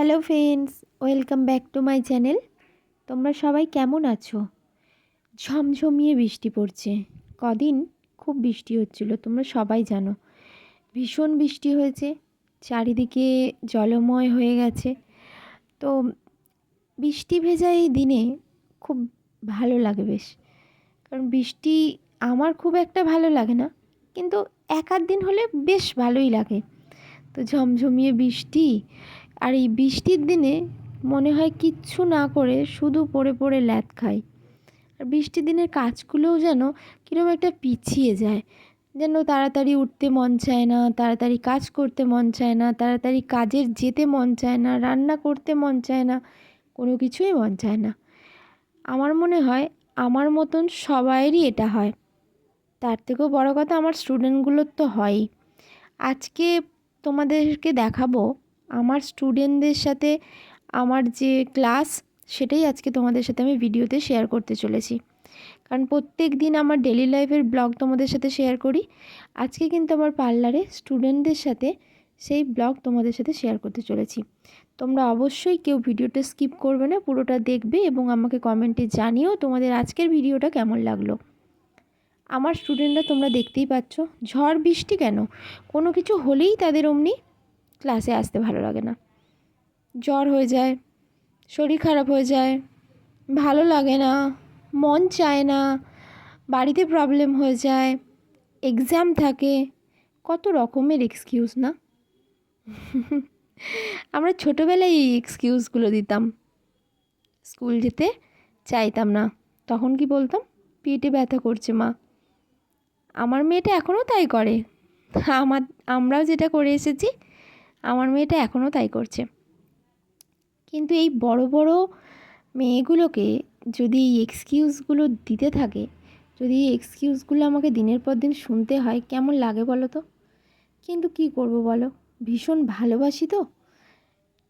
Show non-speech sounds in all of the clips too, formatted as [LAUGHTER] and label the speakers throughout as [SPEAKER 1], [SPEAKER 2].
[SPEAKER 1] Hello friends, welcome back to my channel. তোমরা সবাই কেমন আছো? ঝমঝমিয়ে বৃষ্টি পড়ছে। কদিন খুব বৃষ্টি হচ্ছিল, তোমরা সবাই জানো। ভীষণ বৃষ্টি হয়েছে, চারিদিকে জলময় হয়ে গেছে। তো বৃষ্টি ভেজা এই দিনে খুব ভালো লাগে বেশ। কারণ বৃষ্টি আমার খুব একটা ভালো লাগে না, কিন্তু এক আধ দিন হলে বেশ ভালোই লাগে। তো ঝমঝমিয়ে বৃষ্টি আর এই বৃষ্টির দিনে মনে হয় কিচ্ছু না করে শুধু পড়ে পড়ে ল্যাদ খাই। আর বৃষ্টির দিনের কাজগুলোও যেন কীরকম একটা পিছিয়ে যায়। যেন তাড়াতাড়ি উঠতে মন চায় না, তাড়াতাড়ি কাজ করতে মন চায় না, তাড়াতাড়ি কাজের যেতে মন চায় না, রান্না করতে মন চায় না, কোনো কিছুই মন চায় না। আমার মনে হয় আমার মতন সবাইয়েরই এটা হয়। তার থেকেও বড় কথা আমার স্টুডেন্টগুলোর তো হয়ই। আজকে তোমাদেরকে দেখাবো আমার স্টুডেন্টদের সাথে আমার যে ক্লাস সেটাই আজকে তোমাদের সাথে আমি ভিডিওতে শেয়ার করতে চলেছি। কারণ প্রত্যেক দিন আমার ডেলি লাইফের ব্লগ তোমাদের সাথে শেয়ার করি। আজকে কিন্তু আমার পার্লারে স্টুডেন্টদের সাথে সেই ব্লগ তোমাদের সাথে শেয়ার করতে চলেছি। তোমরা অবশ্যই কেউ ভিডিওটা স্কিপ করবে না, পুরোটা দেখবে এবং আমাকে কমেন্টে জানিও তোমাদের আজকের ভিডিওটা কেমন লাগল। আমার স্টুডেন্টরা তোমরা দেখতেই পাচ্ছ, ঝড় বৃষ্টি কেন? কোনো কিছু হলেই তাদের অমনি ক্লাসে আসতে ভালো লাগে না। জ্বর হয়ে যায়, শরীর খারাপ হয়ে যায়, ভালো লাগে না, মন চায় না, বাড়িতে প্রবলেম হয়ে যায় এক্সাম থাকে, কত রকমের এক্সকিউজ না? [LAUGHS] আমরা ছোটোবেলায় এই এক্সকিউজগুলো দিতাম। স্কুল যেতে চাইতাম না, তখন কি বলতাম? পেটে ব্যথা করছে মা। আমার মেয়েটা এখনও তাই করে। [LAUGHS] আমার, আমরাও যেটা করে এসেছি আমার মেয়েটা এখনও তাই করছে। কিন্তু এই বড় বড় মেয়েগুলোকে যদি এই এক্সকিউজগুলো দিতে থাকে, যদি এই এক্সকিউজগুলো আমাকে দিনের পর দিন শুনতে হয়, কেমন লাগে বলো তো? কিন্তু কি করব বলো? ভীষণ ভালোবাসি তো।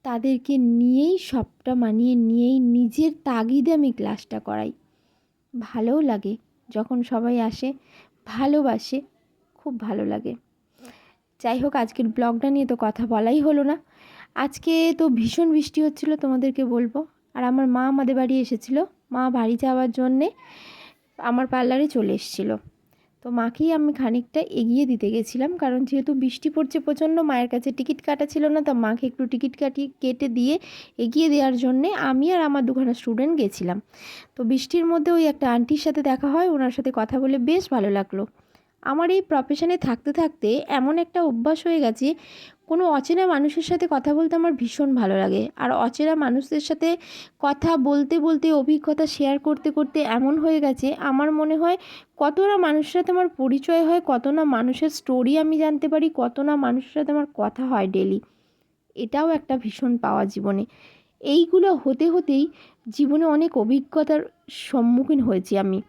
[SPEAKER 1] তাদেরকে নিয়েই সবটা মানিয়ে নিয়েই নিজের তাগিদে আমি ক্লাসটা করাই। ভালোও লাগে যখন সবাই আসে, ভালোবাসে, খুব ভালো লাগে। যাই হোক, আজকের ব্লগটা নিয়ে তো কথা বলাই হলো না। আজকে তো ভীষণ বৃষ্টি হচ্ছিল, তোমাদেরকে বলব। আর আমার মা আমাদের বাড়ি এসেছিল। মা বাড়ি যাওয়ার জন্যে আমার পার্লারে চলে এসেছিল। তো মাকেই আমি খানিকটা এগিয়ে দিতে গেছিলাম, কারণ যেহেতু বৃষ্টি পড়ছে প্রচণ্ড, মায়ের কাছে টিকিট কাটা ছিল না, তা মাকে একটু টিকিট কাটি কেটে দিয়ে এগিয়ে দেওয়ার জন্যে আমি আর আমার দুখানা স্টুডেন্ট গেছিলাম। তো বৃষ্টির মধ্যে ওই একটা আন্টির সাথে দেখা হয়, ওনার সাথে কথা বলে বেশ ভালো লাগল। আমার এই প্রফেশনে থাকতে থাকতে এমন একটা অভ্যাস হয়ে গেছে, কোনো অচেনা মানুষের সাথে কথা বলতে আমার ভীষণ ভালো লাগে। আর অচেনা মানুষদের সাথে কথা বলতে বলতে, অভিজ্ঞতা শেয়ার করতে করতে এমন হয়ে গেছে, আমার মনে হয় কত না মানুষের সাথে আমার পরিচয় হয় কত না মানুষের স্টোরি আমি জানতে পারি কত না মানুষের সাথে আমার কথা হয় ডেলি এটাও একটা ভীষণ পাওয়া জীবনে। এইগুলো হতে, হতেই জীবনে অনেক অভিজ্ঞতার সম্মুখীন হয়েছি আমি।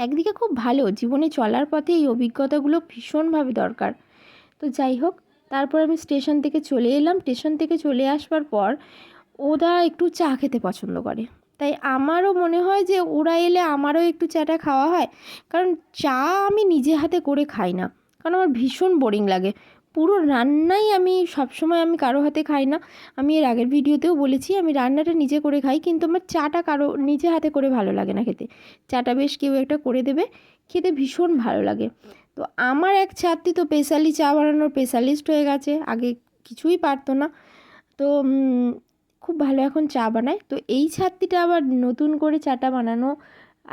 [SPEAKER 1] একদিকে খুব ভালো, জীবনে চলার পথে এই অভিজ্ঞতাগুলো ভীষণভাবে দরকার। তো যাই হোক, তারপর আমি স্টেশন থেকে চলে এলাম। স্টেশন থেকে চলে আসবার পর ওরা একটু চা খেতে পছন্দ করে। তাই আমারও মনে হয় যে ওরা এলে আমারও একটু চাটা খাওয়া হয়। কারণ চা আমি নিজে হাতে করে খাই না। কারণ আমার ভীষণ বোরিং লাগে। পুরো রান্নাই আমি সবসময় আমি কারও হাতে খাই না। আমি এর আগের ভিডিওতেও বলেছি, আমি রান্নাটা নিজে করে খাই, কিন্তু আমার চাটা কারও নিজে হাতে করে ভালো লাগে না খেতে। চাটা বেশ কেউ একটা করে দেবে, খেতে ভীষণ ভালো লাগে। তো আমার এক ছাত্রী তো স্পেশালি চা বানানোর স্পেশালিস্ট হয়ে গেছে, আগে কিছুই পারতো না। তো খুব ভালো এখন চা বানায়। তো এই ছাত্রীটা আবার নতুন করে চাটা বানানো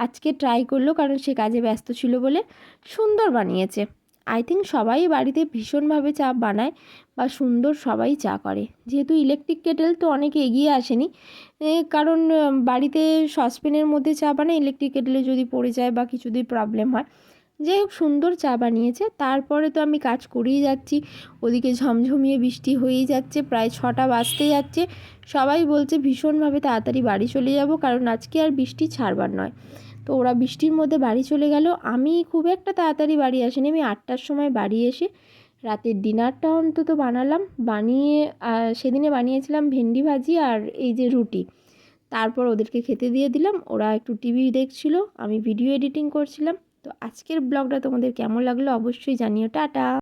[SPEAKER 1] আজকে ট্রাই করল, কারণ সে কাজে ব্যস্ত ছিল বলে সুন্দর বানিয়েছে। আই থিঙ্ক সবাই বাড়িতে ভীষণভাবে চা বানায় বা সুন্দর সবাই চা করে। যেহেতু ইলেকট্রিক কেটেল তো অনেকে এগিয়ে আসেনি কারণ বাড়িতে সসপ্যানের মধ্যে চা বানায় ইলেকট্রিক কেটেলে যদি পড়ে যায় বা কিছুদিন প্রবলেম হয়। যাই হোক, সুন্দর চা বানিয়েছে। তারপরে তো আমি কাজ করেই যাচ্ছি। ওদিকে ঝমঝমিয়ে বৃষ্টি হয়েই যাচ্ছে, প্রায় ছটা বাজতে যাচ্ছে। সবাই বলছে, ভীষণভাবে তাড়াতাড়ি বাড়ি চলে যাব, কারণ আজকে আর বৃষ্টি ছাড়বার নয়। তো ওরা বৃষ্টির মধ্যে বাড়ি চলে গেল। আমি খুব একটা তাড়াতাড়ি বাড়ি আসিনি। আমি আটটার সময় বাড়ি এসে রাতের ডিনারটা অন্তত বানালাম। বানিয়ে সেদিনে বানিয়েছিলাম ভেন্ডি ভাজি আর এই যে রুটি। তারপর ওদেরকে খেতে দিয়ে দিলাম। ওরা একটু টিভি দেখছিল, আমি ভিডিও এডিটিং করছিলাম। তো আজকের ব্লগটা তোমাদের কেমন লাগল অবশ্যই জানিও। টাটা!